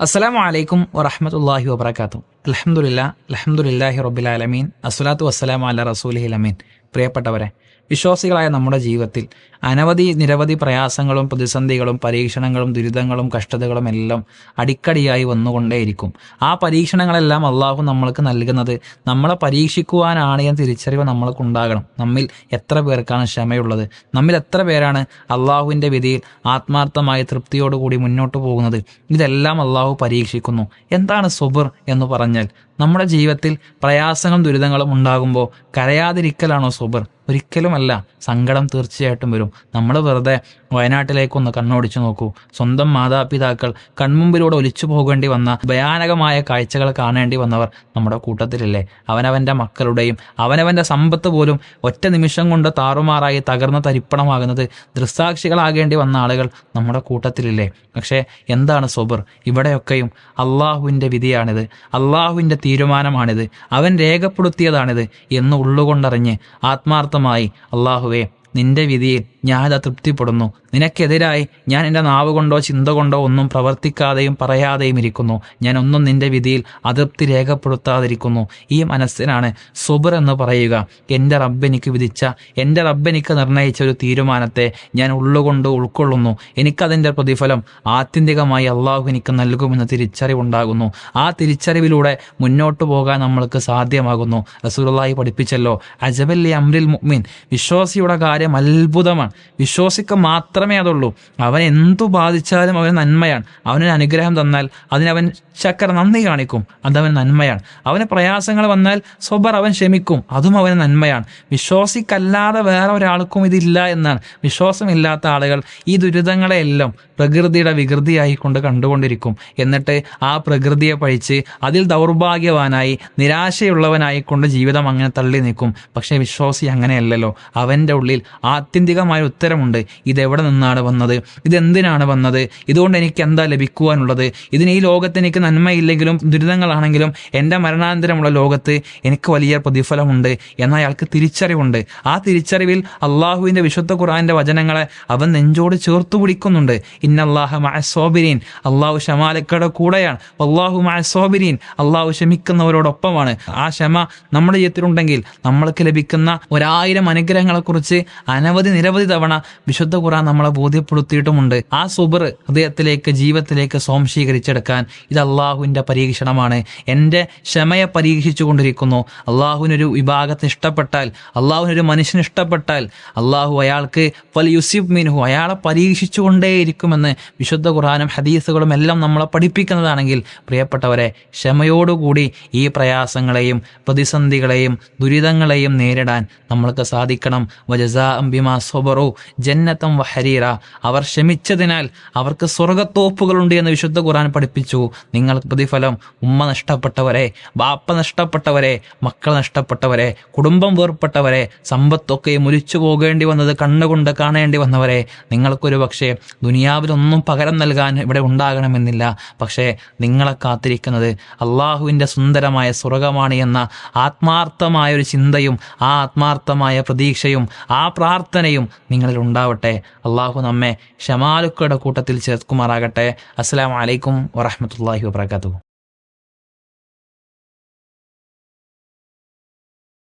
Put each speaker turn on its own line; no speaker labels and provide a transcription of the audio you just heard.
അസ്സലാമു അലൈക്കും വറഹമത്തല്ലാഹി വബർക്കാത്തു അലഹമുല്ല അലഹമുല്ലാഹി റബ്ബിലാലമീൻ അസ്സലാത്തു വസ്സലാം അല്ല റസൂലി അമീൻ. പ്രിയപ്പെട്ടവരെ വിശ്വാസികളായ നമ്മുടെ ജീവിതത്തിൽ അനവധി നിരവധി പ്രയാസങ്ങളും പ്രതിസന്ധികളും പരീക്ഷണങ്ങളും ദുരിതങ്ങളും കഷ്ടതകളും എല്ലാം അടിക്കടിയായി വന്നുകൊണ്ടേയിരിക്കും. ആ പരീക്ഷണങ്ങളെല്ലാം അള്ളാഹു നമ്മൾക്ക് നൽകുന്നത് നമ്മളെ പരീക്ഷിക്കുവാനാണ് എന്ന തിരിച്ചറിവ് നമ്മൾക്കുണ്ടാകണം നമ്മിൽ എത്ര പേർക്കാണ് ക്ഷമയുള്ളത്? നമ്മിൽ എത്ര പേരാണ് അള്ളാഹുവിന്റെ വിധിയിൽ ആത്മാർത്ഥമായ തൃപ്തിയോടുകൂടി മുന്നോട്ട് പോകുന്നത്? ഇതെല്ലാം അള്ളാഹു പരീക്ഷിക്കുന്നു. എന്താണ് സുബർ എന്ന് പറഞ്ഞാൽ നമ്മുടെ ജീവിതത്തിൽ പ്രയാസങ്ങളും ദുരിതങ്ങളും ഉണ്ടാകുമ്പോൾ കരയാതിരിക്കലാണോ സൂബർ? ഒരിക്കലുമല്ല. സങ്കടം തീർച്ചയായിട്ടും വരും. നമ്മൾ വെറുതെ വയനാട്ടിലേക്കൊന്ന് കണ്ണോടിച്ചു നോക്കൂ. സ്വന്തം മാതാപിതാക്കൾ കൺമുമ്പിലൂടെ ഒലിച്ചു പോകേണ്ടി വന്ന ഭയാനകമായ കാഴ്ചകൾ കാണേണ്ടി വന്നവർ നമ്മുടെ കൂട്ടത്തിലില്ലേ? അവനവന്റെ മക്കളുടെയും അവനവന്റെ സമ്പത്ത് പോലും ഒറ്റ നിമിഷം കൊണ്ട് താറുമാറായി തകർന്ന തരിപ്പണമാകുന്നത് ദൃസാക്ഷികളാകേണ്ടി വന്ന ആളുകൾ നമ്മുടെ കൂട്ടത്തിലില്ലേ? പക്ഷേ എന്താണ് സൊബർ? ഇവിടെയൊക്കെയും അള്ളാഹുവിന്റെ വിധിയാണിത്. അള്ളാഹുവിന്റെ തീരുമാനമാണിത്. അവൻ രേഖപ്പെടുത്തിയതാണിത് എന്ന് ഉള്ളുകൊണ്ടറിഞ്ഞ് ആത്മാർത്ഥമായി അള്ളാഹുവെ നിന്റെ വിധിയിൽ ഞാൻ തൃപ്തിപ്പെടുന്നു. നിനക്കെതിരായി ഞാൻ എന്റെ നാവ് കൊണ്ടോ ചിന്ത കൊണ്ടോ ഒന്നും പ്രവർത്തിക്കാതെയും പറയാതെയും ഇരിക്കുന്നു. ഞാൻ ഒന്നും നിന്റെ വിധിയിൽ അതൃപ്തി രേഖപ്പെടുത്താതിരിക്കുന്നു. ഈ മനസ്സിനാണ് സുബർ എന്ന് പറയുക. എന്റെ റബ്ബെനിക്ക് വിധിച്ച എന്റെ റബ്ബെനിക്ക് നിർണയിച്ച ഒരു തീരുമാനത്തെ ഞാൻ ഉള്ളുകൊണ്ട് ഉൾക്കൊള്ളുന്നു. എനിക്കതിന്റെ പ്രതിഫലം ആത്യന്തികമായി അള്ളാഹു എനിക്ക് നൽകുമെന്ന് തിരിച്ചറിവുണ്ടാകുന്നു. ആ തിരിച്ചറിവിലൂടെ മുന്നോട്ട് പോകാൻ നമ്മൾക്ക് സാധ്യമാകുന്നു. റസൂലായി പഠിപ്പിച്ചല്ലോ അജബല്ലി അമ്രിൽ മുഅ്മിൻ. വിശ്വാസിയുടെ കാര്യം അത്ഭുതമാണ്. വിശ്വാസിക്ക് മാത്രമേ അതുള്ളൂ. അവൻ എന്തു ബാധിച്ചാലും അവൻ നന്മയാണ്. അവനൊരു അനുഗ്രഹം തന്നാൽ അതിനവൻ ചക്കര നന്ദി കാണിക്കും. അതവൻ നന്മയാണ്. അവന് പ്രയാസങ്ങൾ വന്നാൽ സ്വബർ അവൻ ക്ഷമിക്കും. അതും അവന് നന്മയാണ്. വിശ്വാസിക്കല്ലാതെ വേറെ ഒരാൾക്കും ഇതില്ല എന്നാണ്. വിശ്വാസമില്ലാത്ത ആളുകൾ ഈ ദുരിതങ്ങളെയെല്ലാം പ്രകൃതിയുടെ വികൃതിയായി കൊണ്ട് കണ്ടുകൊണ്ടിരിക്കും. എന്നിട്ട് ആ പ്രകൃതിയെ പഴിച്ച് അതിൽ ദൗർഭാഗ്യവാനായി നിരാശയുള്ളവനായിക്കൊണ്ട് ജീവിതം അങ്ങനെ തള്ളി നിൽക്കും പക്ഷേ വിശ്വാസി അങ്ങനെയല്ലല്ലോ. അവന്റെ ഉള്ളിൽ ആത്യന്തികമായ ഉത്തരമുണ്ട്. ഇതെവിടെ നിന്നാണ് വന്നത്? ഇതെന്തിനാണ് വന്നത്? ഇതുകൊണ്ട് എനിക്ക് എന്താ ലഭിക്കുവാനുള്ളത്? ഇതിന് ഈ ലോകത്ത് എനിക്ക് നന്മയില്ലെങ്കിലും ദുരിതങ്ങളാണെങ്കിലും എന്റെ മരണാനന്തരമുള്ള ലോകത്ത് എനിക്ക് വലിയ പ്രതിഫലമുണ്ട് എന്ന അയാൾക്ക് തിരിച്ചറിവുണ്ട്. ആ തിരിച്ചറിവിൽ അള്ളാഹുവിന്റെ വിശുദ്ധ ഖുറാന്റെ വചനങ്ങളെ അവൻ നെഞ്ചോട് ചേർത്തു പിടിക്കുന്നുണ്ട്. ഇന്നല്ലാഹ മഅസോബിരീൻ അള്ളാഹു ഷമാലക്കയുടെ കൂടെയാണ്. അള്ളാഹു മഅസോബിരീൻ അള്ളാഹു ക്ഷമിക്കുന്നവരോടൊപ്പമാണ്. ആ ക്ഷമ നമ്മുടെ ജീവിതത്തിലുണ്ടെങ്കിൽ നമ്മൾക്ക് ലഭിക്കുന്ന ഒരായിരം അനുഗ്രഹങ്ങളെക്കുറിച്ച് അനവധി നിരവധി തവണ വിശുദ്ധ ഖുറാൻ നമ്മളെ ബോധ്യപ്പെടുത്തിയിട്ടുമുണ്ട്. ആ സുബർ ഹൃദയത്തിലേക്ക് ജീവിതത്തിലേക്ക് സ്വാംശീകരിച്ചെടുക്കാൻ ഇത് അള്ളാഹുവിന്റെ പരീക്ഷണമാണ്. എന്റെ ക്ഷമയെ പരീക്ഷിച്ചു കൊണ്ടിരിക്കുന്നു അള്ളാഹുവിനൊരു വിഭാഗത്തിന് ഇഷ്ടപ്പെട്ടാൽ അള്ളാഹുവിനൊരു മനുഷ്യന് ഇഷ്ടപ്പെട്ടാൽ അള്ളാഹു അയാൾക്ക് പല യുസിബ് മിൻഹു അയാളെ പരീക്ഷിച്ചു കൊണ്ടേയിരിക്കുമെന്ന് വിശുദ്ധ ഖുറാനും ഹദീസുകളും എല്ലാം നമ്മളെ പഠിപ്പിക്കുന്നതാണെങ്കിൽ പ്രിയപ്പെട്ടവരെ ക്ഷമയോടുകൂടി ഈ പ്രയാസങ്ങളെയും പ്രതിസന്ധികളെയും ദുരിതങ്ങളെയും നേരിടാൻ നമ്മൾക്ക് സാധിക്കണം. വജസാ അംബിമാ സൊബറു ജന്നത്തം വഹരീറ. അവർ ക്ഷമിച്ചതിനാൽ അവർക്ക് സ്വർഗത്തോപ്പുകളുണ്ട് എന്ന് വിശുദ്ധ ഖുറാൻ പഠിപ്പിച്ചു. നിങ്ങൾക്ക് പ്രതിഫലം ഉമ്മ നഷ്ടപ്പെട്ടവരെ ബാപ്പ നഷ്ടപ്പെട്ടവരെ മക്കൾ നഷ്ടപ്പെട്ടവരെ കുടുംബം വേർപ്പെട്ടവരെ സമ്പത്തൊക്കെ മുരിച്ചു പോകേണ്ടി വന്നത് കണ്ണുകൊണ്ട് കാണേണ്ടി വന്നവരെ നിങ്ങൾക്കൊരു പക്ഷേ ദുനിയാവിലൊന്നും പകരം നൽകാൻ ഇവിടെ ഉണ്ടാകണമെന്നില്ല. പക്ഷേ നിങ്ങളെ കാത്തിരിക്കുന്നത് അള്ളാഹുവിന്റെ സുന്ദരമായ സ്വർഗമാണ് എന്ന ആത്മാർത്ഥമായ ഒരു ചിന്തയും ആ ആത്മാർത്ഥമായ പ്രതീക്ഷയും ആ പ്രാർത്ഥനയും നിങ്ങളിൽ ഉണ്ടാവട്ടെ. അള്ളാഹു നമ്മെ ഷമാലുക്കയുടെ കൂട്ടത്തിൽ ചേർക്കുമാറാകട്ടെ. അസ്സാം വലൈക്കും വറഹമത്തല്ലാഹി wabarakatuh.